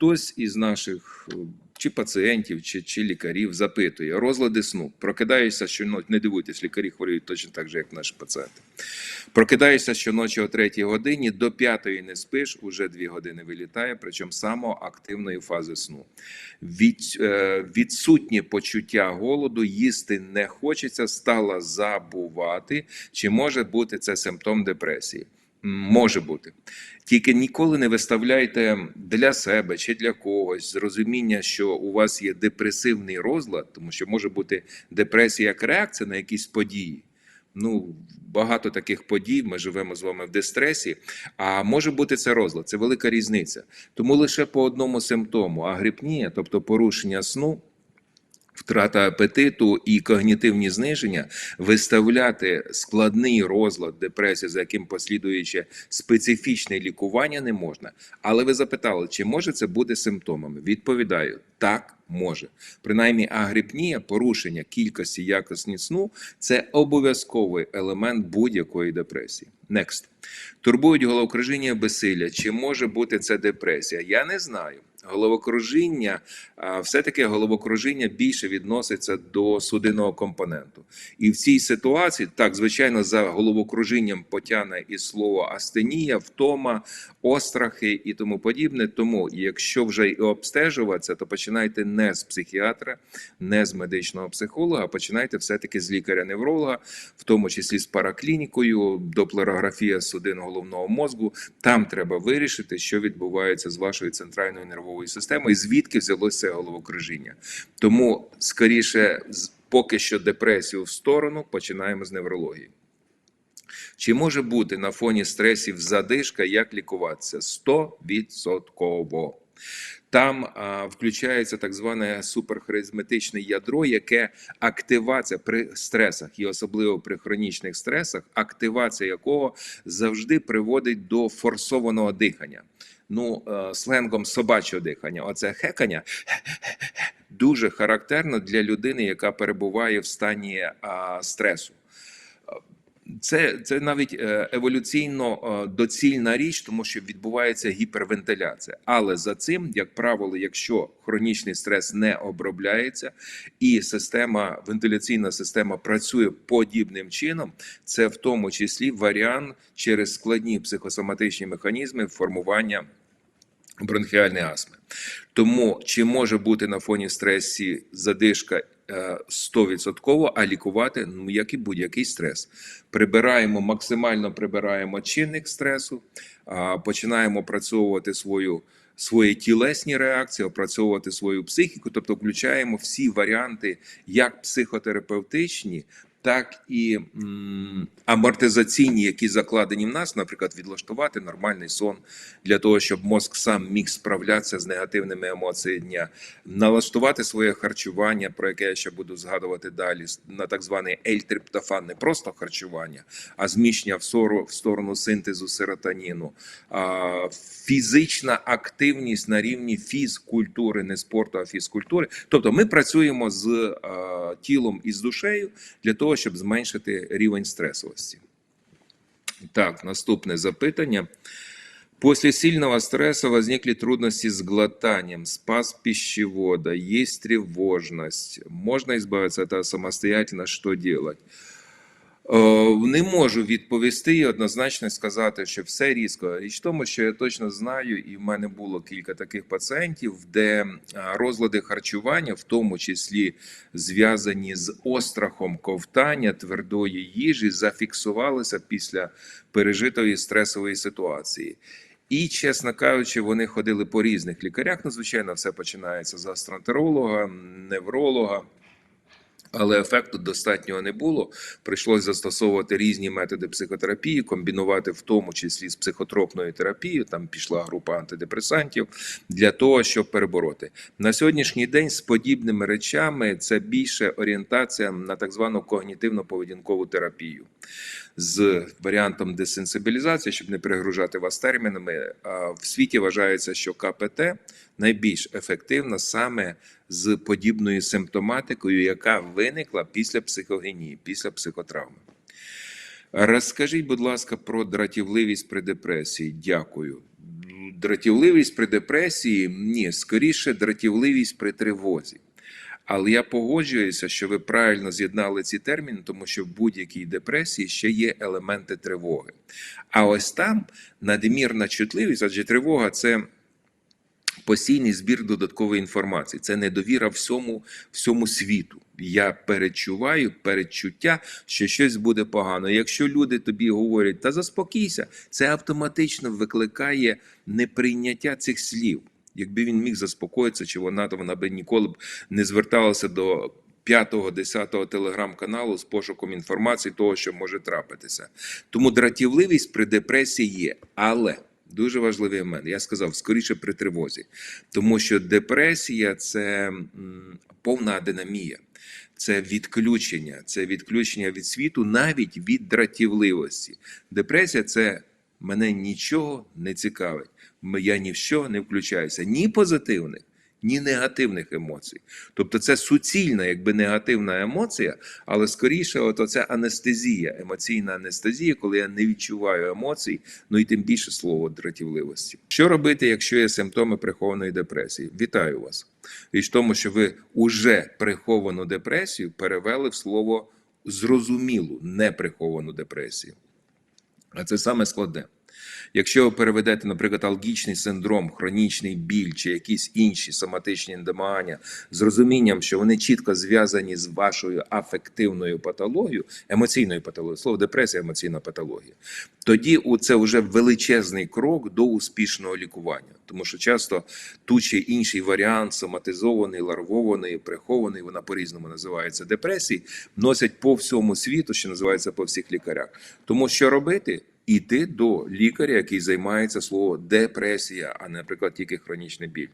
хтось із наших е, чи пацієнтів, чи, чи лікарів запитує розлади сну. Прокидаєшся щоночі, не дивуйтесь, лікарі хворіють точно так же, як наші пацієнти. Прокидаєшся щоночі о 3 годині, до 5 не спиш, уже 2 години вилітає, причому само активної фази сну. Від, е, відсутнє почуття голоду, їсти не хочеться, стала забувати. Чи може бути це симптом депресії? Може бути. Тільки ніколи не виставляйте для себе чи для когось з розуміння, що у вас є депресивний розлад, тому що може бути депресія як реакція на якісь події. Ну, багато таких подій. Ми живемо з вами в дистресі. А може бути це розлад, це велика різниця. Тому лише по одному симптому агрипнія, тобто порушення сну. Втрата апетиту і когнітивні зниження виставляти складний розлад депресії, за яким послідуюче специфічне лікування, не можна. Але ви запитали, чи може це бути симптомами? Відповідаю, так може. Принаймні, агрипнія, порушення кількості якості сну це обов'язковий елемент будь-якої депресії. Next. Турбують головокружіння безсилля. Чи може бути це депресія? Я не знаю. Головокружіння, все-таки головокружіння більше відноситься до судинного компоненту. І в цій ситуації, так, звичайно, за головокружінням потягне і слово астенія, втома, острахи і тому подібне. Тому, якщо вже і обстежуватися, то починайте не з психіатра, не з медичного психолога, а починайте все-таки з лікаря-невролога, в тому числі з параклінікою, доплерографія судин головного мозку. Там треба вирішити, що відбувається з вашою центральною нервовою системою, і звідки взялося головокружіння. Тому скоріше, поки що депресію в сторону, починаємо з неврології. Чи може бути на фоні стресів задишка, як лікуватися? 100%. Там а, включається так зване суперхаризматичне ядро, яке активація при стресах, і особливо при хронічних стресах, активація якого завжди приводить до форсованого дихання. Ну, е, сленгом собачого дихання. Оце хекання дуже характерно для людини, яка перебуває в стані стресу. Це, це навіть е, еволюційно е, доцільна річ, тому що відбувається гіпервентиляція. Але за цим, як правило, якщо хронічний стрес не обробляється, і система вентиляційна система працює подібним чином, це в тому числі варіант через складні психосоматичні механізми формування бронхіальної астми. Тому чи може бути на фоні стресі задишка 100%, а лікувати, ну як і будь-який стрес. Прибираємо, максимально прибираємо чинник стресу, починаємо опрацьовувати свою. Свої тілесні реакції, опрацьовувати свою психіку, тобто включаємо всі варіанти, як психотерапевтичні, так і амортизаційні, які закладені в нас, наприклад, відлаштувати нормальний сон для того, щоб мозк сам міг справлятися з негативними емоціями дня, налаштувати своє харчування, про яке я ще буду згадувати далі, на так званий ельтриптофан, не просто харчування, а зміщення в сору в сторону синтезу серотоніну, фізична активність на рівні фізкультури, не спорту, а фізкультури. Тобто, ми працюємо з тілом і з душею для того, щоб зменшити рівень стресовості. Так, наступне запитання. После сильного стресса возникли трудности с глотанием, спас пищевода, есть тревожность. Можно избавиться от этого самостоятельно, что делать? Е, Не можу відповісти і однозначно сказати, що все різко. Річ в тому, що я точно знаю, і в мене було кілька таких пацієнтів, де розлади харчування, в тому числі зв'язані з острахом ковтання твердої їжі, зафіксувалися після пережитої стресової ситуації. І, чесно кажучи, вони ходили по різних лікарях. Ну, звичайно, все починається з гастроентеролога, невролога. Але ефекту достатнього не було. Прийшлось застосовувати різні методи психотерапії, комбінувати в тому числі з психотропною терапією. Там пішла група антидепресантів для того, щоб перебороти на сьогоднішній день. З подібними речами це більше орієнтація на так звану когнітивно-поведінкову терапію з варіантом десенсибілізації, щоб не перегружати вас термінами. В світі вважається, що КПТ найбільш ефективна саме з подібною симптоматикою, яка виникла після психогенії, після психотравми. Розкажіть, будь ласка, про дратівливість при депресії. Дякую. Дратівливість при депресії ні, скоріше дратівливість при тривозі. Але я погоджуюся, що ви правильно з'єднали ці терміни, тому що в будь-якій депресії ще є елементи тривоги. А ось там надмірна чутливість, адже тривога це постійний збір додаткової інформації, це недовіра всьому, всьому світу. Я перечуваю передчуття, що щось буде погано. Якщо люди тобі говорять, та заспокійся, це автоматично викликає неприйняття цих слів. Якби він міг заспокоїтися, чи вона, то вона би ніколи б не зверталася до п'ятого, десятого телеграм-каналу з пошуком інформації того, що може трапитися. Тому дратівливість при депресії є, але дуже важливий момент. Я сказав скоріше при тривозі, тому що депресія це повна адинамія. Це відключення, це відключення від світу, навіть від дратівливості. Депресія це мене нічого не цікавить. Я ні в що не включаюся, ні позитивних, ні негативних емоцій. Тобто це суцільна, якби негативна емоція, але скоріше, от оця анестезія, емоційна анестезія, коли я не відчуваю емоцій, ну і тим більше слово дратівливості. Що робити, якщо є симптоми прихованої депресії? Вітаю вас! Річ в тому, що ви уже приховану депресію перевели в слово зрозумілу, неприховану депресію. Це саме складне. Якщо ви переведете, наприклад, алгічний синдром, хронічний біль чи якісь інші соматичні недомагання з розумінням, що вони чітко зв'язані з вашою афективною патологією, емоційною патологією, слово депресія, емоційна патологія, тоді це вже величезний крок до успішного лікування. Тому що часто ту чи інший варіант, соматизований, ларвований, прихований, вона по-різному називається депресії, носять по всьому світу, що називається по всіх лікарях. Тому що робити? Іти до лікаря, який займається слово депресія, а не, наприклад, тільки хронічний біль.